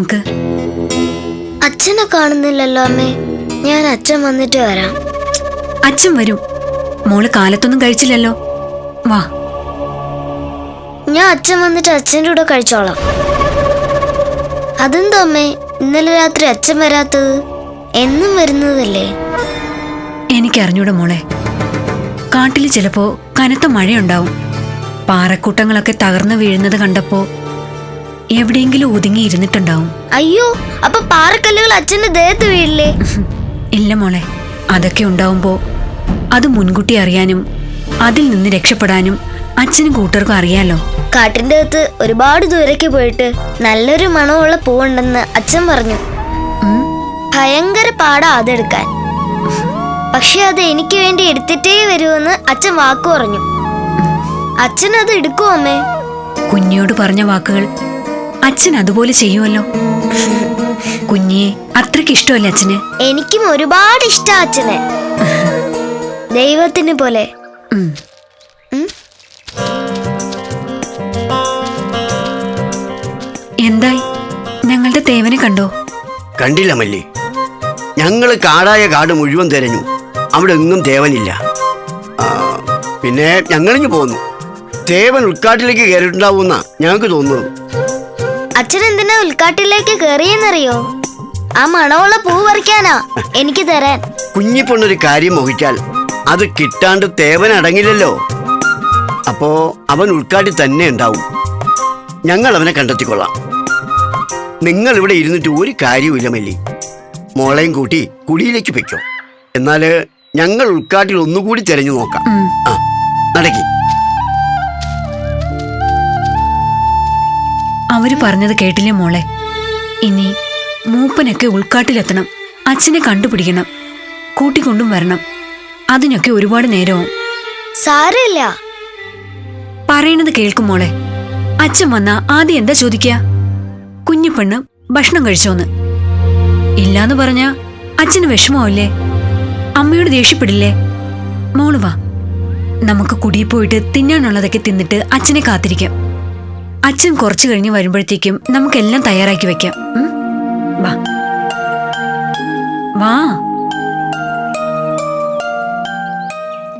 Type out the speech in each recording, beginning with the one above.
നമുക്ക്? അച്ഛനെ കാണുന്നില്ലല്ലോ അമ്മേ. ഞാൻ അച്ഛൻ വന്നിട്ട് വരാം. അച്ഛൻ വരും. മോൾ കാലത്തൊന്നും കഴിച്ചില്ലല്ലോ. വാ. ഞാൻ അച്ഛൻ വന്നിട്ട് അച്ഛന്റെ കൂടെ കഴിച്ചോളാം. അതെന്തോ അമ്മേ? ഇന്നലെ രാത്രി അച്ഛൻ വരാത്തത്? എന്നും വരുന്നതല്ലേ? എനിക്കറിഞ്ഞൂടെ മോളെ. കാട്ടിൽ ചിലപ്പോ കനത്ത മഴയുണ്ടാവും. പാറക്കൂട്ടങ്ങളൊക്കെ തകർന്നു വീഴുന്നത് കണ്ടപ്പോ എവിടെയെങ്കിലും ഒതുങ്ങി ഇരുന്നിട്ടുണ്ടാവും. അയ്യോ അപ്പൊ പാറക്കല്ലുകൾ അച്ഛന്റെ ദേഹത്ത് വീഴില്ലേ? ഇല്ല മോളെ അതൊക്കെ ഉണ്ടാവുമ്പോ അത് മുൻകൂട്ടി അറിയാനും അതിൽ നിന്ന് രക്ഷപ്പെടാനും അച്ഛനും കൂട്ടർക്കും അറിയാലോ. കാട്ടിന്റെ അകത്ത് ഒരുപാട് ദൂരേക്ക് പോയിട്ട് നല്ലൊരു മണമുള്ള പൂവുണ്ടെന്ന് അച്ഛൻ പറഞ്ഞു. ഭയങ്കര പാടാ അതെടുക്കാൻ. പക്ഷെ അത് എനിക്ക് വേണ്ടി എടുത്തിട്ടേ വരുമെന്ന് അച്ഛൻ വാക്കു പറഞ്ഞു. അച്ഛൻ അത് എടുക്കുമോ അമ്മേ? കുഞ്ഞിയോട് പറഞ്ഞ വാക്കുകൾ അച്ഛൻ അതുപോലെ ചെയ്യുമല്ലോ. കുഞ്ഞിയെ അത്രയ്ക്ക് ഇഷ്ടമല്ലേ അച്ഛന്? എനിക്കും ഒരുപാട് ഇഷ്ടാ അച്ഛനെ. ദൈവത്തിന് പോലെ? എന്തായി? ഞങ്ങളുടെ തേവനെ കണ്ടോ? കണ്ടില്ല മല്ലി. ഞങ്ങൾ കാടായ കാട് മുഴുവൻ തിരഞ്ഞു. അവിടെ എങ്ങും തേവനില്ല. പിന്നെ ഞങ്ങളിഞ്ഞു പോന്നു. തേവൻ ഉൾക്കാട്ടിലേക്ക് കയറിയിട്ടുണ്ടാവുന്ന ഞങ്ങൾക്ക് തോന്നുന്നു അച്ഛൻ എന്തിനാ ഉൽക്കാട്ടിലേക്ക് കയറിയെന്നറിയോ ആ മണമുള്ള പൂ പറിക്കാനാ എനിക്ക് തരാൻ. കുഞ്ഞിപ്പൊണ്ണൊരു കാര്യം മോഹിച്ചാൽ അത് കിട്ടാണ്ട് തേവൻ അടങ്ങില്ലല്ലോ. അപ്പോ അവൻ ഉൾക്കാട്ടിൽ തന്നെ ഉണ്ടാവും. ഞങ്ങൾ അവനെ കണ്ടെത്തിക്കൊള്ളാം. നിങ്ങൾ ഇവിടെ ഇരുന്നിട്ട് ഒരു കാര്യവുമില്ല മല്ലി. മോളെയും കൂട്ടി കുടിയിലേക്ക് വെക്കോ എന്നാൽ ഞങ്ങൾ ഉൾക്കാട്ടിൽ ഒന്നുകൂടി തിരഞ്ഞു നോക്കാം. ആ നടക്കി. അവർ പറഞ്ഞത് കേട്ടില്ലേ മോളെ? ഇനി മൂപ്പനൊക്കെ ഉൾക്കാട്ടിലെത്തണം. അച്ഛനെ കണ്ടുപിടിക്കണം. കൂട്ടിക്കൊണ്ടും വരണം. അതിനൊക്കെ ഒരുപാട് നേരവും. സാരമില്ല. പറയണത് കേൾക്കും മോളെ. അച്ഛൻ വന്നാ ആദ്യം എന്താ ചോദിക്കുക? കുഞ്ഞു പെണ്ണ് ഭക്ഷണം കഴിച്ചോന്ന്. ഇല്ലാന്ന് പറഞ്ഞ അച്ഛന് വിഷമാവില്ലേ അമ്മയോട് ദേഷ്യപ്പെടില്ലേ? മോൾ വാ. നമുക്ക് കുടിയിൽ പോയിട്ട് തിന്നാനുള്ളതൊക്കെ തിന്നിട്ട് അച്ഛനെ കാത്തിരിക്കാം. അച്ഛൻ കുറച്ചു കഴിഞ്ഞ് വരുമ്പോഴത്തേക്കും നമുക്കെല്ലാം തയ്യാറാക്കി വെക്കാം. വാ. വാ.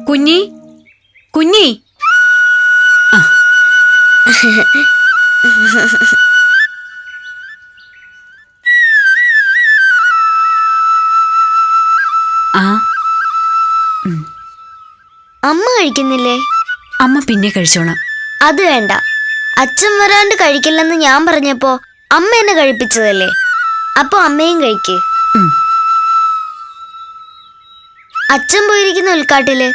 കുഞ്ഞി? കുഞ്ഞി? അമ്മ കഴിക്കുന്നില്ലേ? അമ്മ പിന്നെ കഴിച്ചോണം അത് വേണ്ട. അച്ഛൻ വരാണ്ട് കഴിക്കില്ലെന്ന് ഞാൻ പറഞ്ഞപ്പോ അമ്മ എന്നെ കഴിപ്പിച്ചതല്ലേ? അപ്പൊ അമ്മയും കഴിക്ക്. അച്ഛൻ പോയിരിക്കുന്ന ഉൾക്കാട്ടിൽ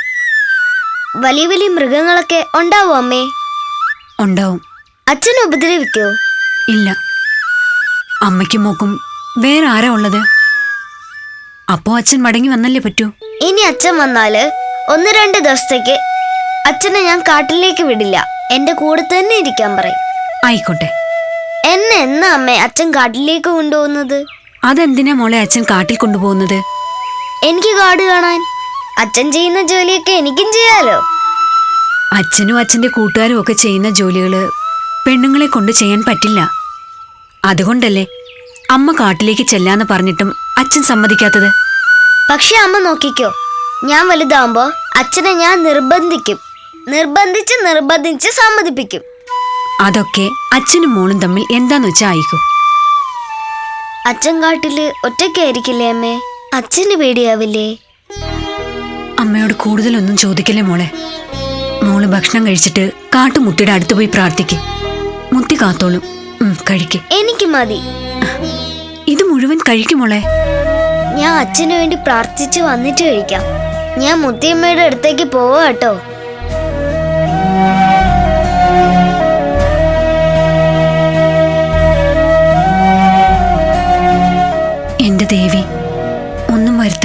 വലിയ വലിയ മൃഗങ്ങളൊക്കെ ഉണ്ടാവോ അമ്മേ? ഉണ്ടാവും. അച്ഛനെ ഉപദ്രവിക്കോ? ഇല്ല. അമ്മയ്ക്കും മോക്കും വേറെ ആരാ ഉള്ളത്? അപ്പോ അച്ഛൻ മടങ്ങി വന്നല്ലേ പറ്റൂ? ഇനി അച്ഛൻ വന്നാൽ ഒന്ന് രണ്ട് ദിവസത്തേക്ക് അച്ഛനെ ഞാൻ കാട്ടിലേക്ക് വിടില്ല. എന്റെ കൂടെ തന്നെ ഇരിക്കാൻ പറയും. ആയിക്കോട്ടെ. എന്നെ എന്നാ അമ്മേ അച്ഛൻ കാട്ടിലേക്ക് കൊണ്ടുപോകുന്നത്? അതെന്തിനാ മോളെ അച്ഛൻ കാട്ടിൽ കൊണ്ടുപോകുന്നത്? എനിക്ക് കാട് കാണാൻ. അച്ഛൻ ചെയ്യുന്ന ജോലിയൊക്കെ എനിക്കും ചെയ്യാലോ? അച്ഛനും അച്ഛന്റെ കൂട്ടുകാരും ഒക്കെ ചെയ്യുന്ന ജോലികൾ പെണ്ണുങ്ങളെ കൊണ്ട് ചെയ്യാൻ പറ്റില്ല. അതുകൊണ്ടല്ലേ അമ്മ കാട്ടിലേക്ക് ചെല്ലാന്ന് പറഞ്ഞിട്ടും അച്ഛൻ സമ്മതിക്കാത്തത്? പക്ഷെ അമ്മ നോക്കിക്കോ ഞാൻ വലുതാവുമ്പോ അച്ഛനെ ഞാൻ നിർബന്ധിക്കും. നിർബന്ധിച്ച് നിർബന്ധിച്ച് സമ്മതിപ്പിക്കും. അതൊക്കെ അച്ഛനും മോളും തമ്മിൽ എന്താന്ന് വെച്ചാ ആയിക്കും? അച്ഛൻ കാട്ടിൽ ഒറ്റയ്ക്കായിരിക്കില്ലേ അമ്മേ? അച്ഛന് പേടിയാവില്ലേ? അമ്മയോട് കൂടുതലൊന്നും ചോദിക്കല്ലേ മോളെ? മോൾ ഭക്ഷണം കഴിച്ചിട്ട് കാട്ടുമുത്തിയുടെ അടുത്ത് പോയി പ്രാർത്ഥിക്ക്. മുത്തി കാത്തോളും. ഉം, കഴിക്ക്. എനിക്ക് മതി. ഇത് മുഴുവൻ കഴിക്കും മോളെ. ഞാൻ അച്ഛന് വേണ്ടി പ്രാർത്ഥിച്ച് വന്നിട്ട് കഴിക്കാം. ഞാൻ മുത്തിയമ്മയുടെ അടുത്തേക്ക് പോവാ കേട്ടോ.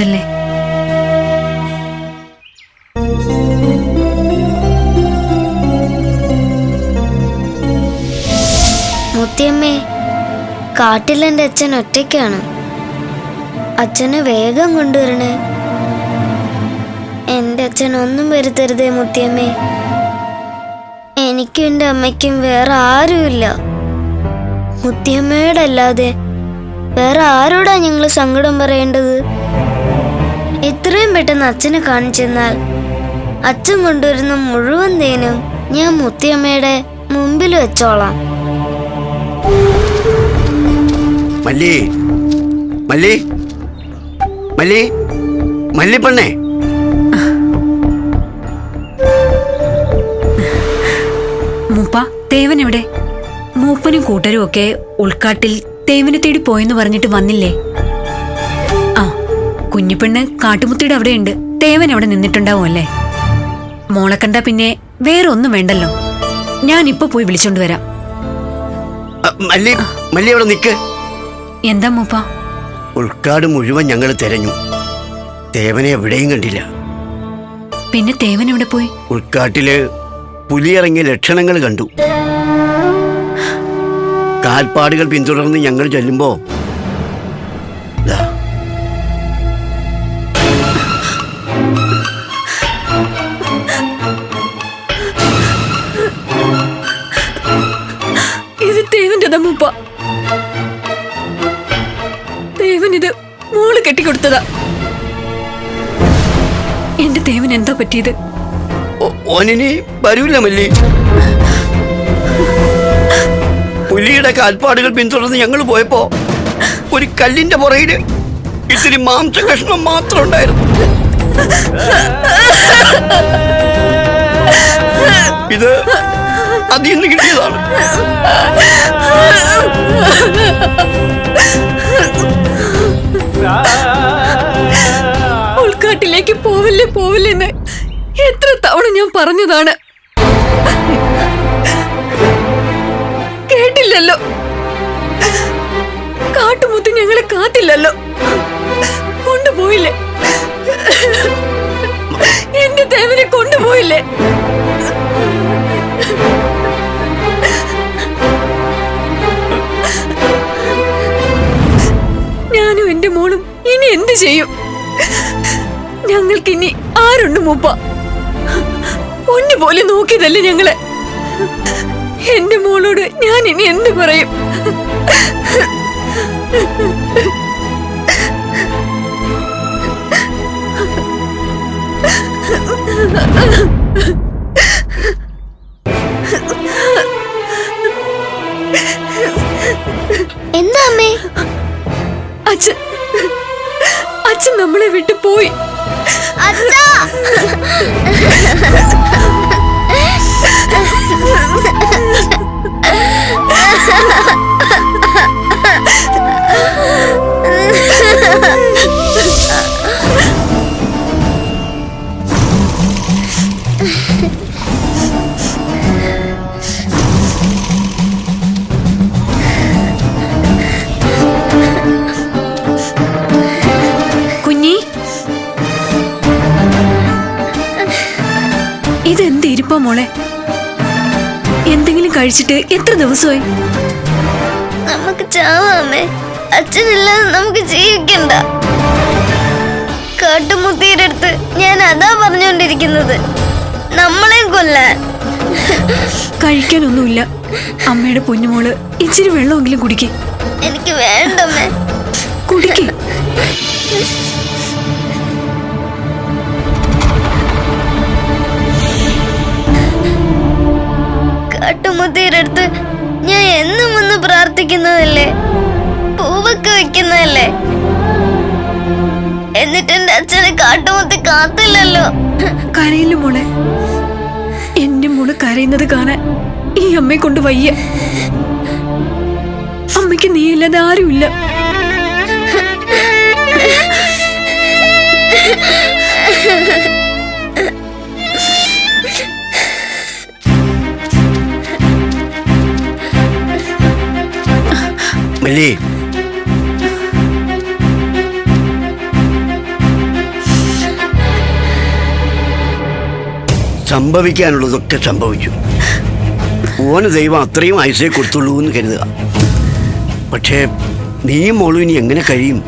വരുത്തല്ലേ മുത്തിയമ്മേ കാട്ടിൽ എന്റെ അച്ഛൻ ഒറ്റയ്ക്കാണ്. അച്ഛനെ വേഗം കൊണ്ടുവരണേ. എന്റെ അച്ഛൻ ഒന്നും വരുത്തരുതേ മുത്തിയമ്മേ. എനിക്കും എന്റെ അമ്മയ്ക്കും വേറെ ആരുമില്ല. മുത്തിയമ്മയോടല്ലാതെ വേറെ ആരോടാ ഞങ്ങൾ സങ്കടം പറയേണ്ടത്? എത്രയും പെട്ടെന്ന് അച്ഛനെ കാണിച്ചെന്നാൽ അച്ഛൻ കൊണ്ടുവരുന്ന മുഴുവൻ തേനും ഞാൻ മുത്തിയമ്മയുടെ മുമ്പിൽ വെച്ചോളാം. മല്ലി. മല്ലി. മല്ലി. മല്ലിപ്പണ്ണേ. മൂപ്പ തേവൻ എവിടെ മൂപ്പനും കൂട്ടരും ഒക്കെ ഉൾക്കാട്ടിൽ തേവനെ തേടി പോയെന്ന് പറഞ്ഞിട്ട് വന്നില്ലേ? കുഞ്ഞിപ്പെണ്ണ് കാട്ടുമുത്തിയുടെ അവിടെയുണ്ട്. തേവൻ അവിടെ നിന്നിട്ടുണ്ടാവും അല്ലേ? മോളെ കണ്ട പിന്നെ വേറെ ഒന്നും വേണ്ടല്ലോ. ഞാൻ ഇപ്പൊ പോയി വിളിച്ചോണ്ട് വരാം. എന്താ മൂപ്പ? ഉൾക്കാട് മുഴുവൻ ഞങ്ങൾ തെരഞ്ഞു. തേവനെ എവിടെയും കണ്ടില്ല. പിന്നെ തേവൻ എവിടെ പോയി? ഉൾക്കാട്ടിൽ പുലിയിറങ്ങിയ ലക്ഷണങ്ങൾ കണ്ടു. കാൽപ്പാടുകൾ പിന്തുടർന്ന് ഞങ്ങൾ ചെല്ലുമ്പോ കെട്ടിക്കൊടുത്തതാ എന്റെ ദേവൻ എന്താ പറ്റിയത്? ഓനിനി മല്ലി. പുലിയുടെ കാൽപ്പാടുകൾ പിന്തുടർന്ന് ഞങ്ങൾ പോയപ്പോ ഒരു കല്ലിന്റെ പുറയിൽ ഇത്തിരി മാംസ കഷ്ണം മാത്രം ഉണ്ടായിരുന്നു. ഇത് അതിൽ നിന്ന് കിട്ടിയതാണ്. ഉൾക്കാട്ടിലേക്ക് പോവില്ലേ പോവില്ലെന്ന് എത്ര തവണ ഞാൻ പറഞ്ഞതാണ്. കേട്ടില്ലല്ലോ. കാട്ടുമുത്ത് ഞങ്ങളെ കാത്തില്ലല്ലോ. കൊണ്ടുപോയില്ലേ. എന്റെ ദേവനെ കൊണ്ടുപോയില്ലേ. ഞാനും എന്റെ മോളും ഇനി എന്ത് ചെയ്യും? ഞങ്ങൾക്കിനി ആരുണ്ട് മൂപ്പ? പൊന്നു പോലെ നോക്കിയതല്ലേ ഞങ്ങളെ? എന്റെ മോളോട് ഞാൻ ഇനി എന്ത് പറയും? എന്താ മോളെ. എന്തെങ്കിലും കഴിച്ചിട്ട് എത്ര ദിവസമായി? നമുക്ക് ചാവാമേ. അച്ഛനില്ലാതെ നമുക്ക് ജീവിക്കണ്ട. കാട്ടുമുത്തിയുടെ അടുത്ത് ഞാൻ അതാ പറഞ്ഞുകൊണ്ടിരിക്കുന്നത്. നമ്മളെയും കൊല്ലാൻ. കഴിക്കാനൊന്നുമില്ല. അമ്മയുടെ പൊന്നുമോൾ ഇച്ചിരി വെള്ളമെങ്കിലും കുടിക്കേ. എനിക്ക് വേണ്ടമ്മേ. കുടിക്കേ. കാട്ടുമുത്തിയുടെ അടുത്ത് ഞാൻ എന്നും വന്ന് പ്രാർത്ഥിക്കുന്നതല്ലേ? പൂവൊക്കെ വെക്കുന്നതല്ലേ? എന്നിട്ട് എന്റെ അച്ഛനെ കാട്ടുമുത്തി കാത്തില്ലല്ലോ. കരയില്ല മോളെ. എന്റെ മോൾ കരയുന്നത് കാണാൻ ഈ അമ്മയെ കൊണ്ട് വയ്യ. അമ്മയ്ക്ക് നീയില്ലാതെ ആരുമില്ല. മല്ലി സംഭവിക്കാനുള്ളതൊക്കെ സംഭവിച്ചു. ഓന് ദൈവം അത്രയും ആയുസേ കൊടുത്തുള്ളൂ എന്ന് കരുതുക. പക്ഷേ നീ മോളും ഇനി എങ്ങനെ കഴിയും?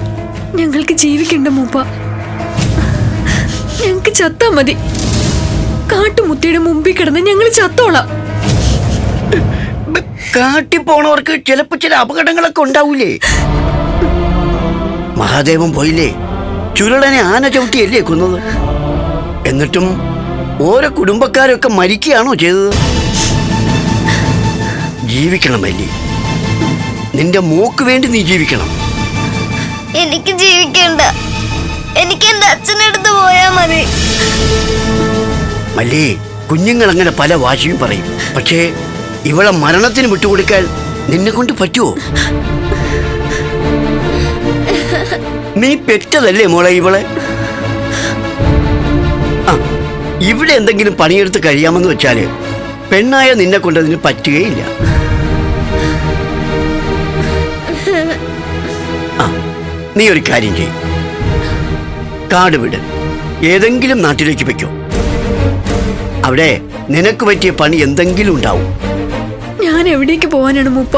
ഞങ്ങൾക്ക് ജീവിക്കണ്ട മൂപ്പ. ഞങ്ങൾക്ക് ചത്താ മതി. കാട്ടുമുത്തിയുടെ മുമ്പിൽ കിടന്ന് ഞങ്ങൾ ചത്തോളാം. കാട്ടി പോണവർക്ക് ചിലപ്പോ ചില അപകടങ്ങളൊക്കെ ഉണ്ടാവൂലേ? മഹാദേവൻ പോയില്ലേ? ചുരുളനെ ആന ചവിട്ടിയല്ലേ കൊന്നത്? എന്നിട്ടും ഓരോ കുടുംബക്കാരൊക്കെ മരിക്കുകയാണോ ചെയ്തത്? ജീവിക്കണമല്ലേ? നിന്റെ മോക്ക് വേണ്ടി നീ ജീവിക്കണം. എനിക്ക് ജീവിക്കണ്ട. എനിക്ക് എന്റെ അച്ഛനടുത്ത് പോയാ മതി. മല്ലി കുഞ്ഞുങ്ങൾ അങ്ങനെ പല വാശിയും പറയും. പക്ഷേ ഇവളെ മരണത്തിന് വിട്ടുകൊടുക്കാൻ നിന്നെ കൊണ്ട് പറ്റുമോ നീ പെറ്റതല്ലേ മോളെ ഇവളെ? ഇവിടെ എന്തെങ്കിലും പണിയെടുത്ത് കഴിയാമെന്ന് വെച്ചാൽ പെണ്ണായ നിന്നെ കൊണ്ടതിന് പറ്റുകയില്ല. നീ ഒരു കാര്യം ചെയ്യും. കാട് വിട്. ഏതെങ്കിലും നാട്ടിലേക്ക് വയ്ക്കോ. അവിടെ നിനക്ക് പറ്റിയ പണി എന്തെങ്കിലും ഉണ്ടാവും. ഞാൻ എവിടേക്ക് പോവാനാണ് മൂപ്പ?